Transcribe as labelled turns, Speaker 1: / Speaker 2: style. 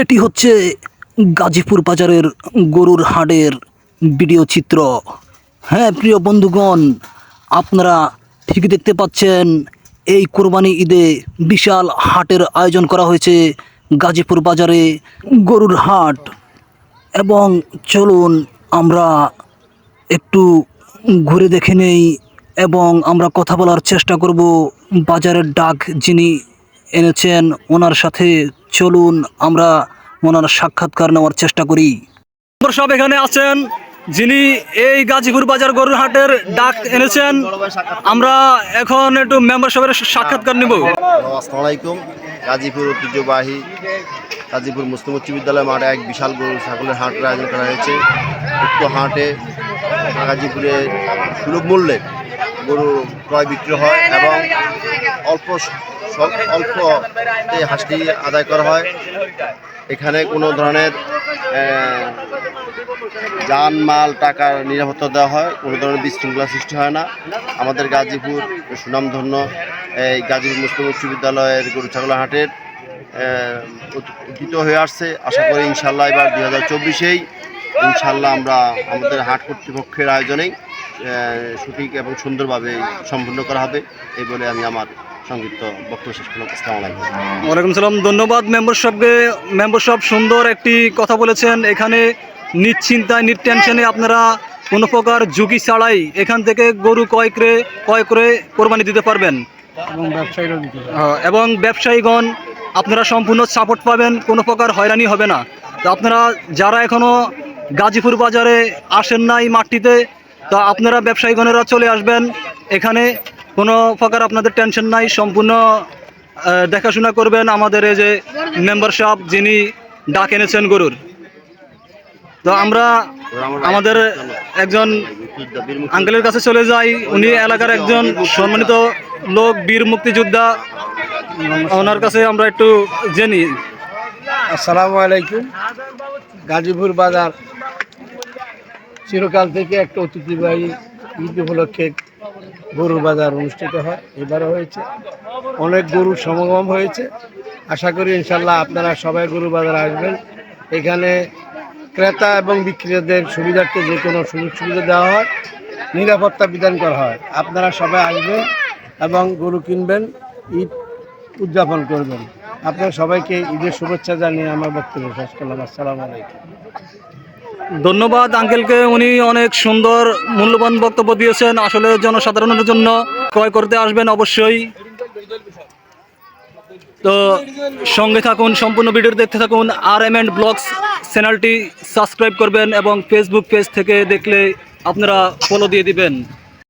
Speaker 1: এটি হচ্ছে গাজীপুর বাজারের গরুর হাটের ভিডিও চিত্র। হ্যাঁ প্রিয় বন্ধুগণ, আপনারা ঠিকই দেখতে পাচ্ছেন, এই কোরবানি ঈদে বিশাল হাটের আয়োজন করা হয়েছে গাজীপুর বাজারে গরুর হাট। এবং চলুন আমরা একটু ঘুরে দেখে নেই, এবং আমরা কথা বলার চেষ্টা করব বাজারের ডাক যিনি এনেছেন ওনার সাথে। চলুন আমরা ওনার সাক্ষাৎকার নেওয়ার চেষ্টা করি। সব এখানে আছেন যিনি এই গাজীপুর বাজার গরুর হাটের ডাক এনেছেন। আমরা এখন একটু মেম্বার মেম্বারশিপের সাক্ষাৎকার নিব।
Speaker 2: আসসালামু আলাইকুম। গাজীপুর ঐতিহ্যবাহী গাজীপুর মুসলিম উচ্চ বিদ্যালয় মাঠে এক বিশাল গরু ছাগলের হাটের আয়োজন করা হয়েছে। উক্ত হাটে গাজীপুরে সুলভ মূল্যে গরু ক্রয় বিক্রি হয় এবং অল্প স- অল্পতে হাঁসটি আদায় করা হয়। এখানে কোনো ধরনের যান মাল টাকার নিরাপত্তা দেওয়া হয়। কোনো ধরনের বিশৃঙ্খলা সৃষ্টি হয় না। আমাদের গাজীপুর সুনামধন্য, এই গাজীপুর মুসলিম উচ্চ বিদ্যালয়ের গরু ছাগল হাটের উদ্দিত হয়ে আসছে। আশা করি ইনশাল্লাহ এবার দুই হাজার চব্বিশেই ইনশাল্লাহ আমরা আমাদের হাট কর্তৃপক্ষের আয়োজনেই সঠিক এবং সুন্দরভাবে সম্পূর্ণ করা হবে এই বলে আমি আমার সংক্ষিপ্ত বক্তব্য শেষ করলাম। আসসালামু আলাইকুম।
Speaker 1: ওয়ালাইকুম সালাম ধন্যবাদ মেম্বারশিপকে। মেম্বারশিপ সুন্দর একটি কথা বলেছেন এখানে নিশ্চিন্তায় নির্টেনশনে আপনারা কোনো প্রকার ঝুঁকি ছাড়াই এখান থেকে গরু ক্রয় করে ক্রয় করে কোরবানি দিতে পারবেন।
Speaker 3: এবং
Speaker 1: এবং ব্যবসায়ীগণ আপনারা সম্পূর্ণ সাপোর্ট পাবেন কোনো প্রকার হয়রানি হবে না। তো আপনারা যারা এখনও গাজীপুর বাজারে আসেন নাই মাঠটিতে তা আপনারা ব্যবসায়ীগণেরা চলে আসবেন। এখানে কোনো প্রকার আপনাদের টেনশন নাই, সম্পূর্ণ দেখাশোনা করবেন আমাদের এই যে মেম্বারশিপ যিনি ডাক এনেছেন গরুর। তো আমরা আমাদের একজন আঙ্কেলের কাছে চলে যাই। উনি এলাকার একজন সম্মানিত লোক, বীর মুক্তিযোদ্ধা। ওনার কাছে আমরা একটু জেনি
Speaker 3: আসসালামু আলাইকুম, গাজীপুর বাজার। চিরকাল থেকে একটা অতিথিবাহী ঈদ উপলক্ষে গরুর বাজার অনুষ্ঠিত হয়। এবারও হয়েছে। অনেক গরুর সমাগম হয়েছে। আশা করি ইনশাল্লাহ আপনারা সবাই গরু বাজার আসবেন। এখানে ক্রেতা এবং বিক্রেতাদের সুবিধার্থে যে কোনো সুযোগ সুবিধা দেওয়া হয়। নিরাপত্তা বিধান করা হয়। আপনারা সবাই আসবেন এবং গরু কিনবেন, ঈদ উদযাপন করবেন। আপনার সবাইকে ঈদের শুভেচ্ছা জানিয়ে আমার বক্তব্য শেষ করলাম। আসসালামু আলাইকুম।
Speaker 1: ধন্যবাদ আঙ্কেলকে, উনি অনেক সুন্দর, মূল্যবান বক্তব্য দিয়েছেন। আসলে জনসাধারণের জন্য ক্রয় করতে আসবেন অবশ্যই। তো সঙ্গে থাকুন, সম্পূর্ণ ভিডিও দেখতে থাকুন। আর এম এন্ড ব্লগস চ্যানেলটি সাবস্ক্রাইব করবেন এবং ফেসবুক পেজ থেকে দেখলে আপনারা ফলো দিয়ে দিবেন।